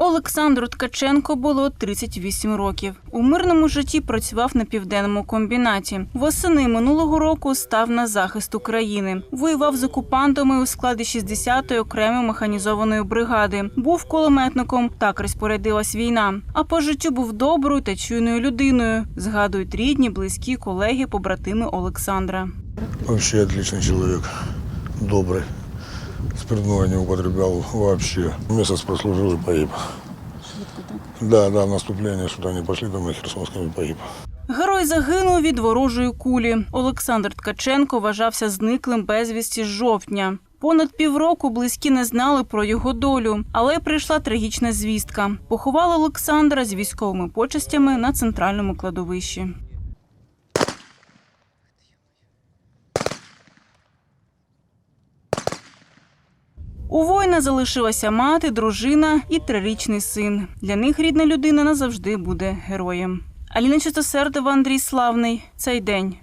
Олександру Ткаченко було 38 років. У мирному житті працював на південному комбінаті. Восени минулого року став на захист України. Воював з окупантами у складі 60-ї окремої механізованої бригади. Був кулеметником. Так розпорядилась війна. А по життю був доброю та чуйною людиною. Згадують рідні, близькі, колеги, побратими Олександра. Вообще отличный человек, добрый. Спиртного не употреблял вообще. Месяц прослужил и погиб. Да, да, наступление сюда не пошли, там на Херсонском и погиб. Герой загинув від ворожої кулі. Олександр Ткаченко вважався зниклим безвісті з жовтня. Понад півроку близькі не знали про його долю, але прийшла трагічна звістка. Поховали Олександра з військовими почестями на центральному кладовищі. У воїна залишилася мати, дружина і трирічний син. Для них рідна людина назавжди буде героєм. Аліна Чистосердова, Андрій Славний. Цей день.